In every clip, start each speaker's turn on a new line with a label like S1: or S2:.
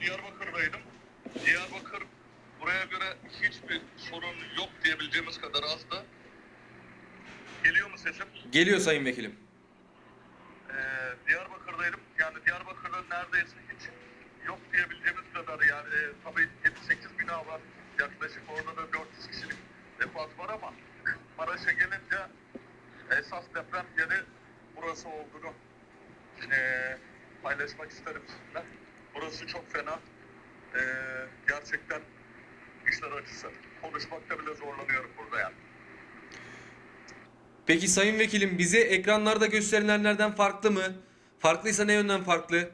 S1: Diyarbakır'daydım. Diyarbakır buraya göre hiçbir sorun yok diyebileceğimiz kadar azdı. Geliyor mu sesim?
S2: Geliyor sayın vekilim.
S1: Ee, Diyarbakır'daydım. Yani Diyarbakır'da neredeyse hiç yok diyebileceğimiz kadar yani e, tabii 7-8 bina var. Yaklaşık orada da 400 kişilik defat var ama Maraş'a gelince esas deprem yeri burası olduğunu e, paylaşmak isterim sizinle. Burası çok fena. E, gerçekten işler acısı. Konuşmakta bile zorlanıyorum burada yani.
S2: Peki sayın vekilim bize ekranlarda gösterilenlerden farklı mı? Farklıysa ne yönden farklı?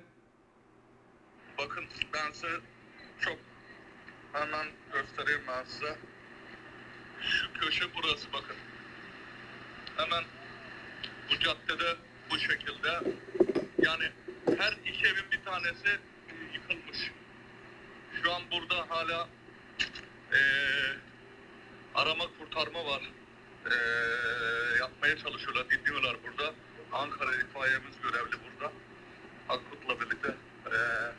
S1: Bakın ben size çok hemen göstereyim ben size. Şu köşe burası bakın. Hemen bu caddede bu şekilde yani her iki evin bir tanesi e, yıkılmış. Şu an burada hala eee, arama kurtarma var. Eee, yapmaya çalışıyorlar, dinliyorlar burada. Ankara itfaiyemiz görevli burada. Akkut'la birlikte eee,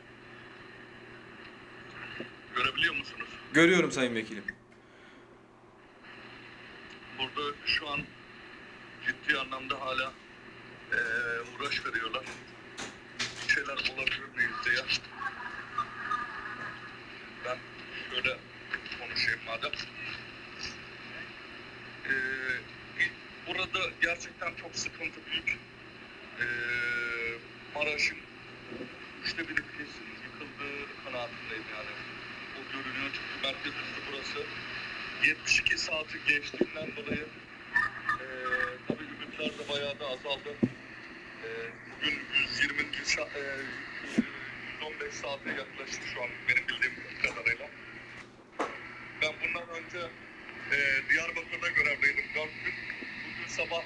S1: görebiliyor musunuz?
S2: Görüyorum sayın vekilim.
S1: Burada şu an ciddi anlamda hala eee, uğraş veriyorlar. Bir şeyler olabilir miyiz diye. Ben şöyle konuşayım madem. Eee, bir- burada gerçekten çok sıkıntı büyük. Eee Maraş'ın üçte biri kesin yıkıldığı kanaatindeyim yani. O görünüyor çünkü merkez üstü burası. 72 saati geçtiğinden dolayı eee tabii ümitler de bayağı da azaldı. Eee bugün 120. Sa- eee, 115 saate yaklaştı şu an benim bildiğim kadarıyla. Ben bundan önce eee Diyarbakır'da görevdeydim 4 gün. Bugün sabah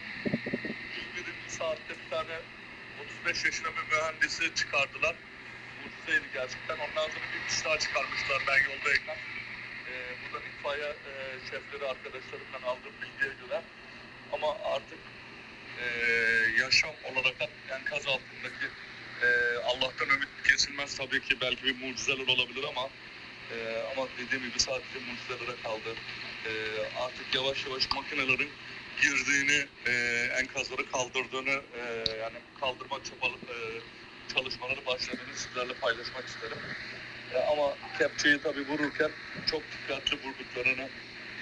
S1: 101. saatte bir tane 35 yaşında mühendisi çıkardılar. Mucizeydi gerçekten. Ondan sonra bir kişi daha çıkarmışlar ben yoldayken. Ee, buradan itfaiye e, şefleri arkadaşlarımdan aldığım bilgiye göre. Ama artık e, yaşam olarak enkaz altındaki e, Allah'tan ümit kesilmez tabii ki belki bir mucizeler olabilir ama e, ama dediğim gibi sadece mucizelere kaldı. E, artık yavaş yavaş makinelerin girdiğini, e, enkazları kaldırdığını, e, yani kaldırma çabalı, e, çalışmaları başladığını sizlerle paylaşmak isterim. E, ama kepçeyi tabii vururken çok dikkatli vurduklarını,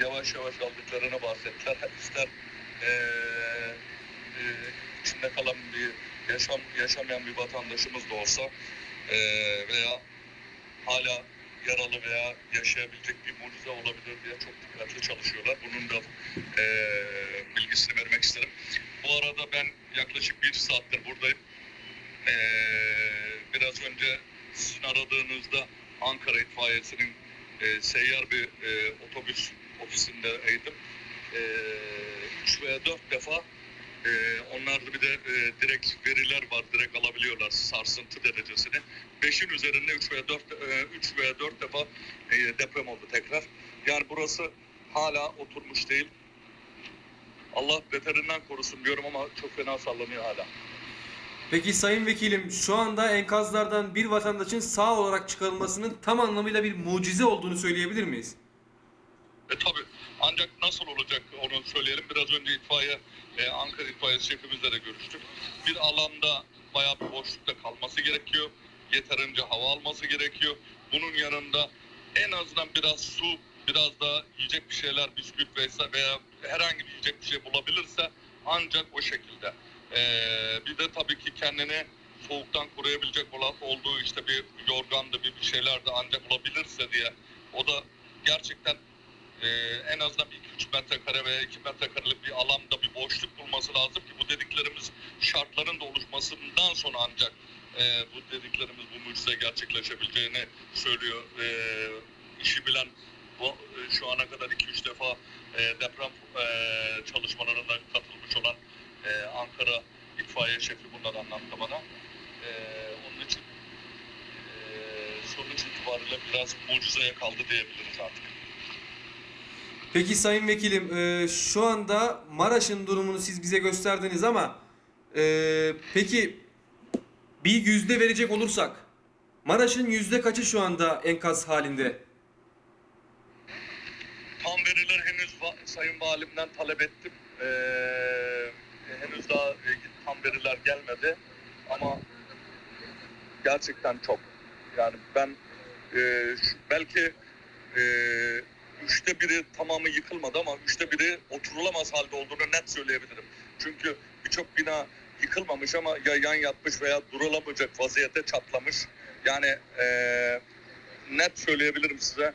S1: yavaş yavaş aldıklarını bahsettiler. İster e, e, içinde kalan bir yaşam yaşamayan bir vatandaşımız da olsa e, veya hala yaralı veya yaşayabilecek bir mucize olabilir diye çok dikkatli çalışıyorlar. Bunun da e, bilgisini vermek isterim. Bu arada ben yaklaşık bir saattir buradayım. E, biraz önce sizin aradığınızda Ankara İtfaiyesi'nin e, seyyar bir e, otobüs ofisindeydim. E, üç veya dört defa e, onlarda bir de e, direkt veriler var. Direkt alabiliyorlar sarsıntı derecesini. Beşin üzerinde üç veya dört, e, üç veya dört defa e, deprem oldu tekrar. Yani burası hala oturmuş değil. Allah beterinden korusun diyorum ama çok fena sallanıyor hala.
S2: Peki sayın vekilim şu anda enkazlardan bir vatandaşın sağ olarak çıkarılmasının tam anlamıyla bir mucize olduğunu söyleyebilir miyiz?
S1: E tabi ancak nasıl olacak onu söyleyelim. Biraz önce itfaiye, e, Ankara itfaiyesi şefimizle de görüştük. Bir alanda bayağı bir boşlukta kalması gerekiyor. Yeterince hava alması gerekiyor. Bunun yanında en azından biraz su, biraz da yiyecek bir şeyler, bisküvit veya herhangi bir yiyecek bir şey bulabilirse ancak o şekilde. E, bir de tabii ki kendini soğuktan koruyabilecek olan olduğu işte bir yorgandı, bir, şeyler de ancak bulabilirse diye. O da gerçekten e, en azından bir 2-3 metrekare veya 2 metrekarelik bir alanda bir boşluk bulması lazım ki bu dediklerimiz şartların da oluşmasından sonra ancak e, bu dediklerimiz bu mucize gerçekleşebileceğini söylüyor. E, işi bilen bu, e, şu ana kadar 2-3 defa e, deprem e, e, Ankara itfaiye şefi bunları anlattı bana. E, onun için e, sonuç itibariyle biraz mucizeye kaldı diyebiliriz artık.
S2: Peki sayın vekilim e, şu anda Maraş'ın durumunu siz bize gösterdiniz ama e, peki bir yüzde verecek olursak Maraş'ın yüzde kaçı şu anda enkaz halinde?
S1: Tam veriler henüz Sayın Valimden talep ettim. Ee, henüz daha e, tam veriler gelmedi. Ama gerçekten çok. Yani ben e, belki e, üçte biri tamamı yıkılmadı ama üçte biri oturulamaz halde olduğunu net söyleyebilirim. Çünkü birçok bina yıkılmamış ama ya yan yatmış veya durulamayacak vaziyette çatlamış. Yani e, net söyleyebilirim size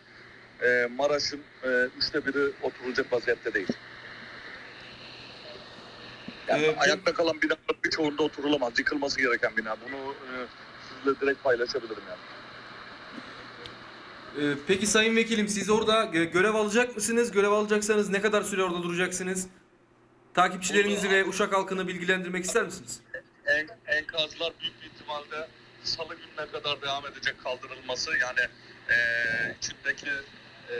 S1: e, Maraş'ın e, üçte biri oturulacak vaziyette değil. Yani
S2: Ee,
S1: ayakta kalan binaların birçoğunda oturulamaz. Yıkılması gereken bina. Bunu e, sizle direkt paylaşabilirim yani.
S2: Ee, peki Sayın Vekilim siz orada gö- görev alacak mısınız? Görev alacaksanız ne kadar süre orada duracaksınız? Takipçilerinizi ve Uşak halkını bilgilendirmek ister misiniz?
S1: En, enkazlar büyük bir ihtimalle salı gününe kadar devam edecek kaldırılması. Yani e, içindeki e,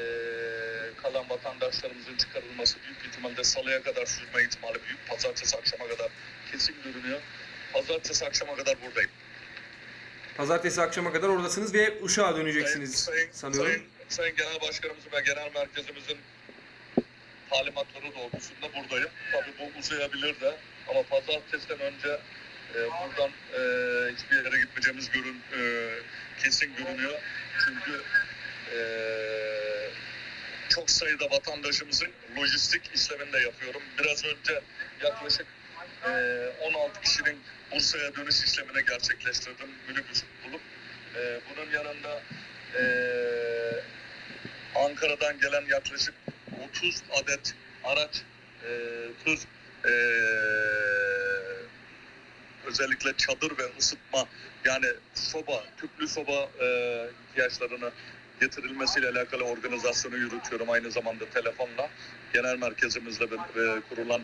S1: kalan vatandaşlarımızın çıkarılması büyük ihtimalle salıya kadar sürme ihtimali büyük. Pazartesi akşama kadar kesin görünüyor. Pazartesi akşama kadar buradayım.
S2: Pazartesi akşama kadar oradasınız ve Uşak'a döneceksiniz
S1: sayın,
S2: sanıyorum.
S1: Sayın, sayın Genel Başkanımızın ve Genel Merkezimizin talimatları doğrultusunda buradayım. Tabii bu uzayabilir de ama pazartesiden önce e, buradan e, hiçbir yere gitmeyeceğimiz görün, e, kesin görünüyor. Çünkü e, çok sayıda vatandaşımızın lojistik işlemini de yapıyorum. Biraz önce yaklaşık e, 16 kişinin Bursa'ya dönüş işlemini gerçekleştirdim minibüs bulup. E, bunun yanında e, Ankara'dan gelen yaklaşık 30 adet araç e, e, özellikle çadır ve ısıtma yani soba, tüplü soba e, ihtiyaçlarını getirilmesiyle alakalı organizasyonu yürütüyorum aynı zamanda telefonla. Genel merkezimizle e, kurulan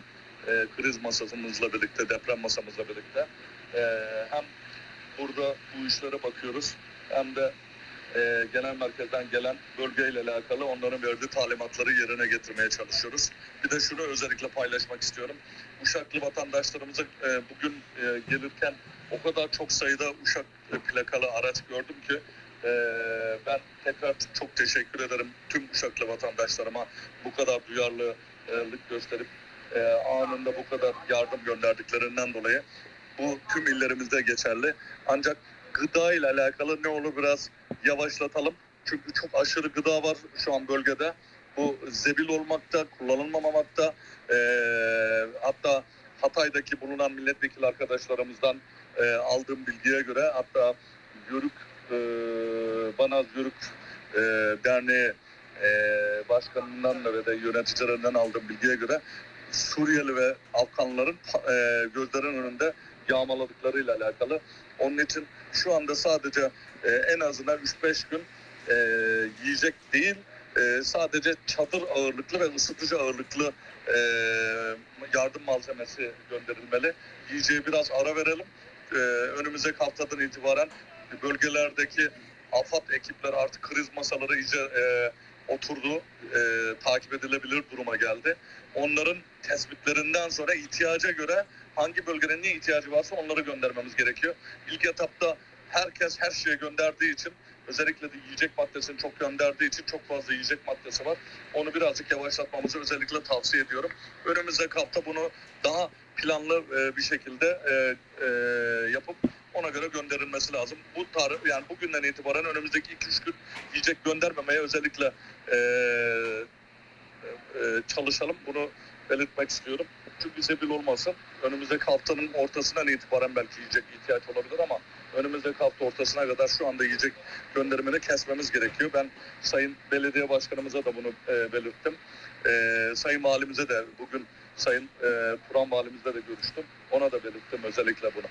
S1: e, kriz masamızla birlikte, deprem masamızla birlikte e, hem burada bu işlere bakıyoruz hem de genel merkezden gelen bölgeyle alakalı onların verdiği talimatları yerine getirmeye çalışıyoruz. Bir de şunu özellikle paylaşmak istiyorum. Uşaklı vatandaşlarımıza bugün gelirken o kadar çok sayıda Uşak plakalı araç gördüm ki e, ben tekrar çok teşekkür ederim tüm Uşaklı vatandaşlarıma bu kadar duyarlılık gösterip e, anında bu kadar yardım gönderdiklerinden dolayı bu tüm illerimizde geçerli. Ancak gıda ile alakalı ne olur biraz yavaşlatalım. Çünkü çok aşırı gıda var şu an bölgede. Bu zebil olmakta, kullanılmamamakta. Ee, hatta Hatay'daki bulunan milletvekili arkadaşlarımızdan e, aldığım bilgiye göre hatta Yörük, e, Banaz Yörük Derneği e, başkanından ve de yöneticilerinden aldığım bilgiye göre Suriyeli ve Afganların e, gözlerin önünde yağmaladıklarıyla alakalı. Onun için şu anda sadece e, en azından 3-5 gün e, yiyecek değil, sadece çadır ağırlıklı ve ısıtıcı ağırlıklı yardım malzemesi gönderilmeli. Yiyeceğe biraz ara verelim. E, önümüzdeki haftadan itibaren bölgelerdeki AFAD ekipleri artık kriz masaları iyice e, oturdu, e, takip edilebilir duruma geldi. Onların tespitlerinden sonra ihtiyaca göre hangi bölgenin ne ihtiyacı varsa onları göndermemiz gerekiyor. İlk etapta herkes her şeye gönderdiği için özellikle de yiyecek maddesini çok gönderdiği için çok fazla yiyecek maddesi var. Onu birazcık yavaşlatmamızı özellikle tavsiye ediyorum. Önümüzdeki hafta bunu daha planlı e, bir şekilde e, e, yapıp ona göre gönderilmesi lazım. Bu tarih yani bugünden itibaren önümüzdeki 2-3 gün yiyecek göndermemeye özellikle e, e, çalışalım. Bunu belirtmek istiyorum. Çünkü zebil olmasın. Önümüzdeki haftanın ortasından itibaren belki yiyecek ihtiyaç olabilir ama önümüzdeki hafta ortasına kadar şu anda yiyecek gönderimini kesmemiz gerekiyor. Ben Sayın Belediye Başkanımıza da bunu e, belirttim. E, Sayın Valimize de bugün Sayın e, Turan Valimizle de görüştüm. Ona da belirttim özellikle bunu.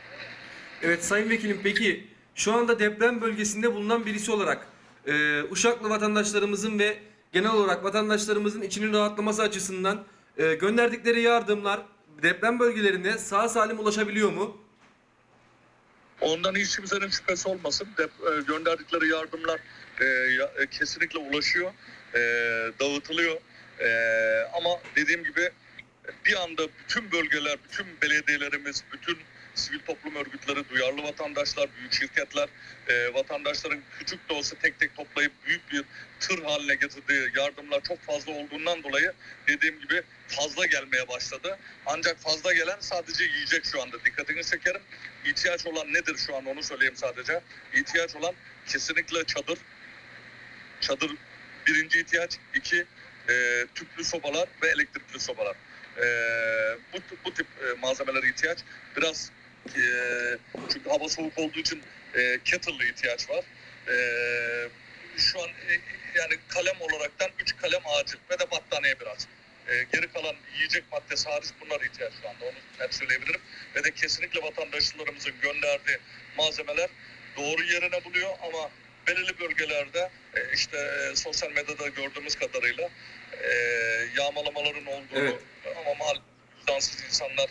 S2: Evet Sayın Vekilim peki şu anda deprem bölgesinde bulunan birisi olarak e, Uşaklı vatandaşlarımızın ve genel olarak vatandaşlarımızın içinin rahatlaması açısından e, gönderdikleri yardımlar deprem bölgelerine sağ salim ulaşabiliyor mu?
S1: Ondan hiç kimsenin şüphesi olmasın. Dep- e, gönderdikleri yardımlar e, e, kesinlikle ulaşıyor, e, dağıtılıyor. E, ama dediğim gibi bir anda bütün bölgeler, bütün belediyelerimiz, bütün sivil toplum örgütleri, duyarlı vatandaşlar, büyük şirketler, e, vatandaşların küçük de olsa tek tek toplayıp büyük bir tır haline getirdiği yardımlar çok fazla olduğundan dolayı dediğim gibi fazla gelmeye başladı. Ancak fazla gelen sadece yiyecek şu anda. Dikkatini çekerim. İhtiyaç olan nedir şu an onu söyleyeyim sadece. İhtiyaç olan kesinlikle çadır. Çadır birinci ihtiyaç. iki e, tüplü sobalar ve elektrikli sobalar. E, bu, bu tip e, malzemelere ihtiyaç. Biraz e, çünkü hava soğuk olduğu için e, kettle'lı ihtiyaç var. E, şu an e, yani kalem olaraktan 3 kalem acil ve de battaniye biraz. E, geri kalan yiyecek maddesi hariç bunlar ihtiyaç şu anda onu net söyleyebilirim. Ve de kesinlikle vatandaşlarımızın gönderdiği malzemeler doğru yerine buluyor ama belirli bölgelerde e, işte e, sosyal medyada gördüğümüz kadarıyla e, yağmalamaların olduğunu
S2: Evet.
S1: ama maalesef vicdansız insanlar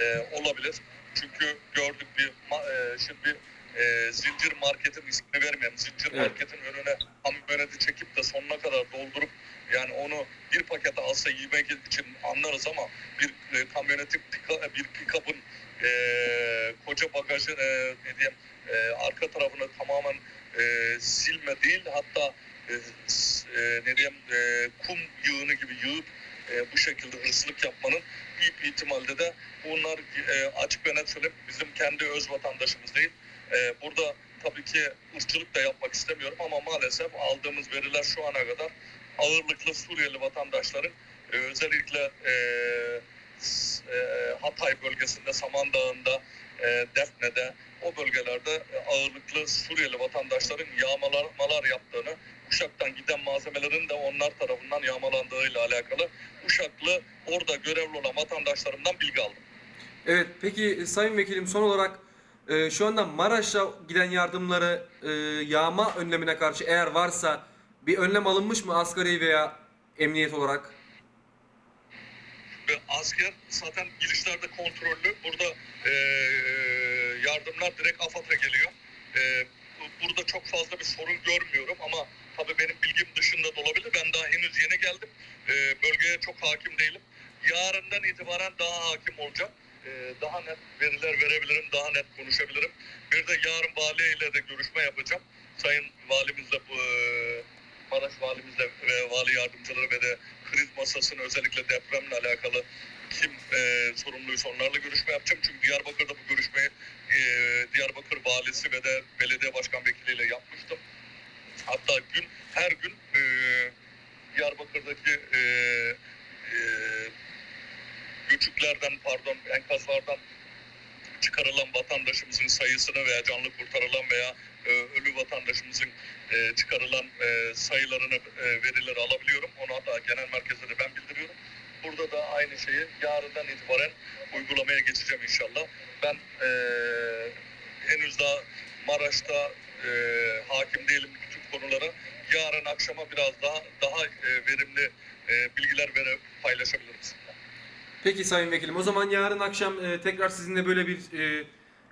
S1: e, olabilir. Çünkü gördük bir e, şimdi e, zincir marketin ismini vermeyelim. Zincir
S2: Evet.
S1: marketin önüne kamyoneti çekip de sonuna kadar doldurup yani onu bir pakete alsa yemek için anlarız ama bir e, kamyonetin pika- bir pick-up'ın e, koca bagajı e, ne diyeyim e, arka tarafını tamamen e, silme değil hatta e, e, ne diyeyim e, kum yığını gibi yığıp e, bu şekilde hırsızlık yapmanın büyük bir ihtimalle de bunlar e, açık ve net söyleyeyim bizim kendi öz vatandaşımız değil. E, burada tabii ki ırkçılık da yapmak istemiyorum ama maalesef aldığımız veriler şu ana kadar ağırlıklı Suriyeli vatandaşların e, özellikle e, e, Hatay bölgesinde, Samandağ'ında, e, Defne'de o bölgelerde e, ağırlıklı Suriyeli vatandaşların yağmalamalar yaptığını, Uşak'tan giden malzemelerin de onlar tarafından yağmalandığıyla alakalı Uşaklı orada görevli olan vatandaşlarımdan bilgi aldım.
S2: Evet peki e, Sayın Vekilim son olarak e, şu anda Maraş'a giden yardımları e, yağma önlemine karşı eğer varsa bir önlem alınmış mı asgari veya emniyet olarak?
S1: Ve asker zaten girişlerde kontrollü. Burada e, yardımlar direkt AFAD'a geliyor. E, bu- burada çok fazla bir sorun görmüyorum ama tabii benim bilgim dışında da olabilir. Ben daha henüz yeni geldim. E, bölgeye çok hakim değilim. Yarından itibaren daha hakim olacağım. E, daha net veriler verebilirim, daha net konuşabilirim. Bir de yarın valiyle de görüşme yapacağım. Sayın valimizle bu e, Maraş valimizle ve vali yardımcıları ve de kriz masasını özellikle depremle alakalı kim e, sorumluysa onlarla görüşme yapacağım. Çünkü Diyarbakır'da bu görüşmeyi e, Diyarbakır valisi ve de belediye başkan vekiliyle yapmıştım. Hatta gün her gün e, Diyarbakır'daki e, e, göçüklerden pardon enkazlardan çıkarılan vatandaşımızın sayısını veya canlı kurtarılan veya e, ölü vatandaşımızın e, çıkarılan e, sayılarını e, verileri alabiliyorum. Onu hatta genel merkeze de ben bildiriyorum. Burada da aynı şeyi yarından itibaren uygulamaya geçeceğim inşallah. Ben e, henüz daha Maraş'ta e, hakim değilim bütün konulara. Yarın akşama biraz daha daha e, verimli e, bilgiler verip paylaşabilirim sizinle.
S2: Peki Sayın Vekilim o zaman yarın akşam e, tekrar sizinle böyle bir e,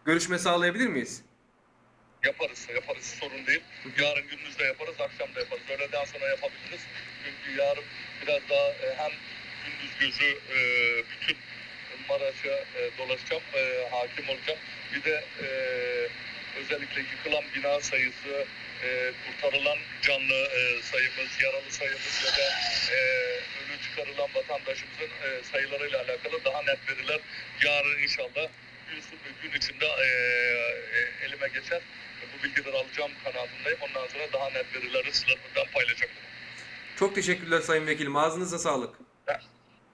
S2: görüşme sağlayabilir miyiz?
S1: Yaparız, yaparız sorun değil. Yarın gündüz de yaparız, akşam da yaparız. Öğleden sonra yapabiliriz. Çünkü yarın biraz daha e, hem gündüz gözü e, bütün Maraş'a e, dolaşacağım, e, hakim olacağım. Bir de e, özellikle yıkılan bina sayısı, e, kurtarılan canlı e, sayımız, yaralı sayımız ve de e, ölü çıkarılan vatandaşımızın e, sayılarıyla alakalı daha net veriler yarın inşallah gün içinde e, e, elime geçer. Bu bilgileri alacağım kanaatindeyim. Ondan sonra daha sizlerle paylaşabilirim.
S2: Çok teşekkürler Sayın Vekilim ağzınıza sağlık.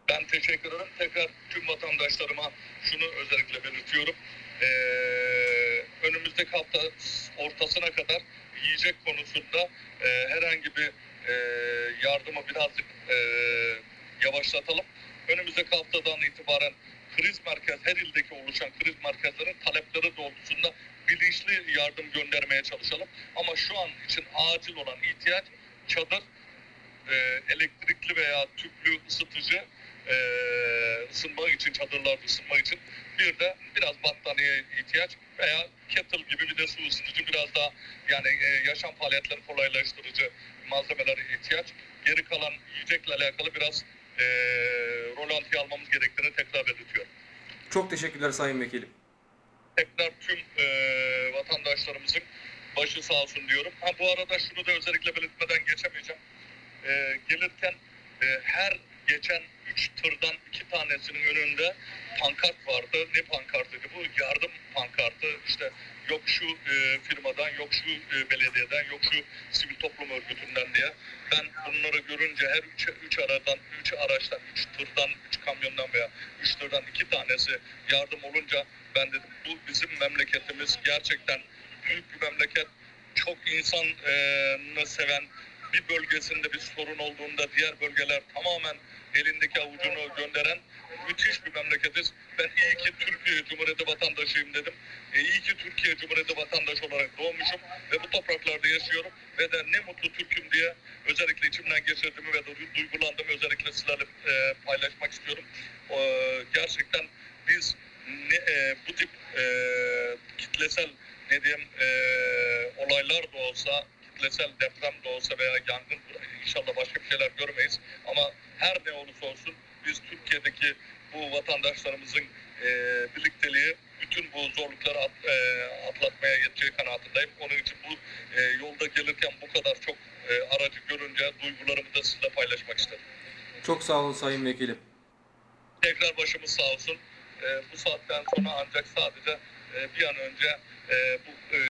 S1: Ben teşekkür ederim. Tekrar tüm vatandaşlarıma şunu özellikle belirtiyorum. Ee, önümüzdeki hafta ortasına kadar yiyecek konusunda e, herhangi bir e, yardımı birazcık e, yavaşlatalım. Önümüzdeki haftadan itibaren kriz merkez, her ildeki oluşan kriz merkezlerin talepleri doğrultusunda bilinçli yardım göndermeye çalışalım. Ama şu an için acil olan ihtiyaç çadır, e, elektrikli veya tüplü ısıtıcı e, ısınmak için, çadırlarda ısınmak için bir de biraz battaniye ihtiyaç veya kettle gibi bir de su ısıtıcı biraz daha yani e, yaşam faaliyetlerini kolaylaştırıcı malzemelere ihtiyaç. Geri kalan yiyecekle alakalı biraz e, rolantiye almamız gerektiğini tekrar belirtiyorum.
S2: Çok teşekkürler Sayın Vekilim.
S1: Tekrar tüm e, vatandaşlarımızın başı sağ olsun diyorum. Ha bu arada şunu da özellikle belirtmeden geçemeyeceğim. E, gelirken e, her geçen üç tırdan iki tanesinin önünde pankart vardı. Ne pankartıydı bu? Yardım pankartı. İşte yok şu e, firmadan, yok şu e, belediyeden, yok şu sivil toplum örgütünden diye. Ben bunları görünce her üç, üç aradan, üç araçtan, üç tırdan, üç kamyondan veya üç tırdan iki tanesi yardım olunca ben dedim bu bizim memleketimiz gerçekten büyük bir memleket. Çok insanı seven bir bölgesinde bir sorun olduğunda diğer bölgeler tamamen elindeki avucunu gönderen müthiş bir memleketiz. Ben iyi ki Türkiye Cumhuriyeti vatandaşıyım dedim. E, iyi ki Türkiye Cumhuriyeti vatandaşı olarak doğmuşum ve bu topraklarda yaşıyorum ve de ne mutlu Türk'üm diye özellikle içimden geçirdiğimi ve du- duygulandığımı özellikle sizlerle e, paylaşmak istiyorum. E, gerçekten biz ne, e, bu tip e, kitlesel ne diyeyim e, olaylar da olsa kitlesel deprem de olsa veya yangın inşallah başka bir şeyler görmeyiz ama her ne olursa olsun biz Türkiye'deki bu vatandaşlarımızın e, birlikteliği bütün bu zorlukları at, e, atlatmaya yeteceği kanaatindeyim. Onun için bu e, yolda gelirken bu kadar çok e, aracı görünce duygularımı da sizinle paylaşmak istedim.
S2: Çok sağ olun Sayın Vekilim.
S1: Tekrar başımız sağ olsun. E, bu saatten sonra ancak sadece e, bir an önce e, bu e,